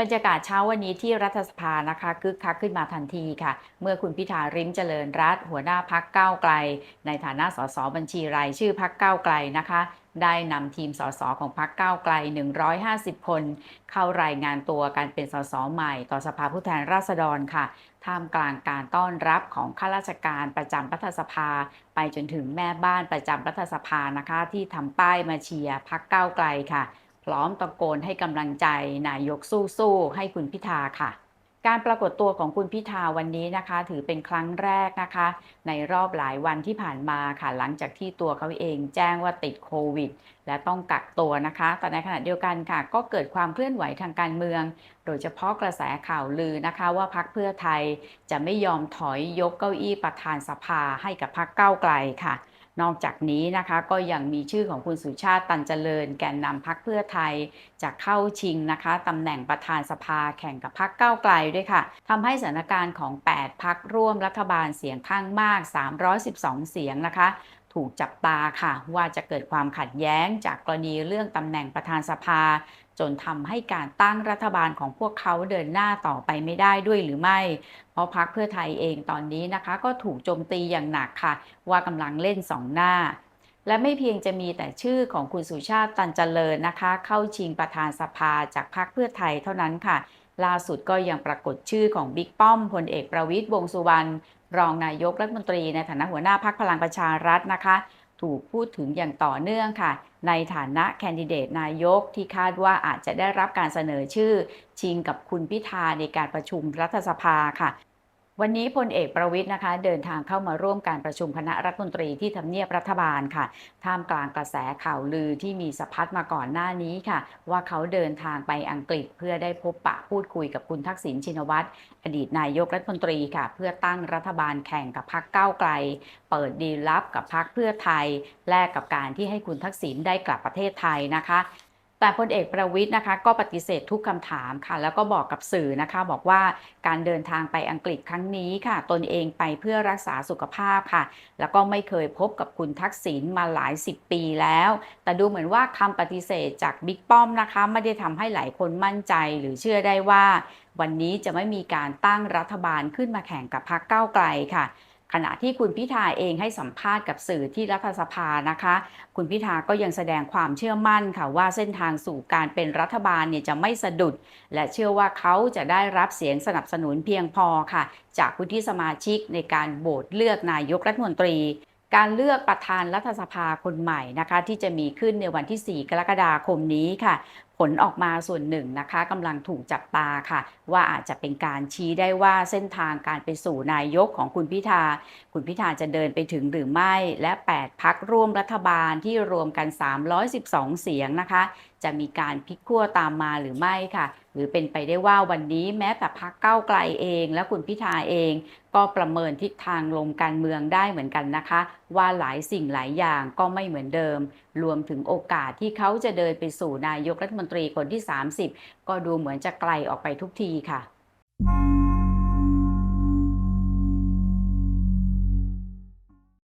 บรรยากาศเช้าวันนี้ที่รัฐสภานะคะคึกคักขึ้นมาทันทีค่ะ เมื่อคุณพิธาริมเจริญรัตหัวหน้าพักก้าวไกล ในฐานะสสบัญชีรายชื่อพักก้าวไกลนะคะ ได้นำทีมสสของพักก้าวไกล 150 คน เข้ารายงานตัวการเป็นสสใหม่ ต่อสภาผู้แทนราษฎรค่ะ ท่ามกลางการต้อนรับของข้าราชการประจำรัฐสภา ไปจนถึงแม่บ้านประจำรัฐสภานะคะ ที่ทำป้ายมาเชียร์พักก้าวไกลค่ะ พร้อมตะโกนให้กำลังใจนายกสู้ๆให้คุณพิธาค่ะ การปรากฏตัวของคุณพิธาวันนี้นะคะ ถือเป็นครั้งแรกนะคะ ในรอบหลายวันที่ผ่านมาค่ะ หลังจากที่ตัวเขาเองแจ้งว่าติดโควิด และต้องกักตัวนะคะ แต่ในขณะเดียวกันค่ะ ก็เกิดความเคลื่อนไหวทางการเมือง โดยเฉพาะกระแสข่าวลือนะคะ ว่าพักเพื่อไทยจะไม่ยอมถอยยกเก้าอี้ประธานสภาให้กับพักเก้าไกลค่ะ นอกจากนี้นะคะก็ยังมีชื่อของคุณสุชาติตันเจริญ แกนนำพักเพื่อไทยจะเข้าชิงนะคะตำแหน่งประธานสภาแข่งกับพักก้าวไกลด้วยค่ะทำให้สถานการณ์ของ 8 พักร่วมรัฐบาลเสียงข้างมาก 312 เสียงนะคะ ถูกจับตาค่ะ ว่าจะเกิดความขัดแย้งจากกรณีเรื่องตำแหน่งประธานสภา จนทำให้การตั้งรัฐบาลของพวกเขาเดินหน้าต่อไปไม่ได้ด้วยหรือไม่ เพราะพักเพื่อไทยเองตอนนี้นะคะ ก็ถูกโจมตีอย่างหนักค่ะ ว่ากำลังเล่นสองหน้า และไม่เพียงจะมีแต่ชื่อของคุณสุชาติตันเจริญนะคะ เข้าชิงประธานสภาจากพรรคเพื่อไทยเท่านั้นค่ะ ล่าสุดก็ยังปรากฏชื่อของบิ๊กป้อมพลเอกประวิตยวงษ์สุวรรณรองนายกรัฐมนตรีในฐานะหัวหน้าพรรคพลังประชารัฐนะคะ ถูกพูดถึงอย่างต่อเนื่องค่ะ ในฐานะแคนดิเดตนายกที่คาดว่าอาจจะได้รับการเสนอชื่อ ชิงกับคุณพิธาในการประชุมรัฐสภาค่ะ วันนี้พลเอกประวิทย์นะคะเดินทางเข้ามาร่วมการประชุมคณะรัฐมนตรีที่ทำเนียบรัฐบาลค่ะ ท่ามกลางกระแสข่าวลือที่มีสะพัดมาก่อนหน้านี้ค่ะ ว่าเขาเดินทางไปอังกฤษเพื่อได้พบปะพูดคุยกับคุณทักษิณชินวัตรอดีตนายกรัฐมนตรีค่ะ เพื่อตั้งรัฐบาลแข่งกับพรรคก้าวไกล เปิดดีลลับกับพรรคเพื่อไทย แลกกับการที่ให้คุณทักษิณได้กลับประเทศไทยนะคะ แต่พลเอกประวิทย์นะคะก็ปฏิเสธทุกคำถามค่ะ แล้วก็บอกกับสื่อนะคะ บอกว่าการเดินทางไปอังกฤษครั้งนี้ค่ะ ตนเองไปเพื่อรักษาสุขภาพค่ะ แล้วก็ไม่เคยพบกับคุณทักษิณมาหลายสิบปีแล้ว แต่ดูเหมือนว่าคำปฏิเสธจากบิ๊กป้อมนะคะ ไม่ได้ทำให้หลายคนมั่นใจหรือเชื่อได้ว่า วันนี้จะไม่มีการตั้งรัฐบาลขึ้นมาแข่งกับพรรคก้าวไกลค่ะ ขณะที่คุณพิธาเองให้สัมภาษณ์กับสื่อที่รัฐสภานะคะ คุณพิธาก็ยังแสดงความเชื่อมั่นค่ะว่าเส้นทางสู่การเป็นรัฐบาลเนี่ยจะไม่สะดุด และเชื่อว่าเขาจะได้รับเสียงสนับสนุนเพียงพอค่ะ จากผู้ที่สมาชิกในการโหวตเลือกนายกรัฐมนตรีการเลือกประธานรัฐสภาคนใหม่นะคะ ที่จะมีขึ้นในวันที่ 4 กรกฎาคมนี้ค่ะ ลออกมาส่วนหนึ่งนะคะกำลังถูกจับตาค่ะ ว่าอาจจะเป็นการชี้ได้ว่าเส้นทางการไปสู่นายกของคุณพิธา คุณพิธาจะเดินไปถึงหรือไม่ และ 8 พักร่วมรัฐบาลที่รวมกัน 312 เสียงนะคะ จะมีการพลิกขั้วตามมาหรือไม่ค่ะ หรือเป็นไปได้ว่าวันนี้แม้แต่พักเก้าไกลเอง และคุณพิธาเอง ก็ประเมินทิศทางลมการเมืองได้เหมือนกันนะคะ ว่าหลายสิ่งหลายอย่างก็ไม่เหมือนเดิม รวมถึงโอกาสที่เขาจะเดินไปสู่นายกรัฐมนตรีคนที่ 30 ก็ดูเหมือนจะไกลออกไปทุกทีค่ะ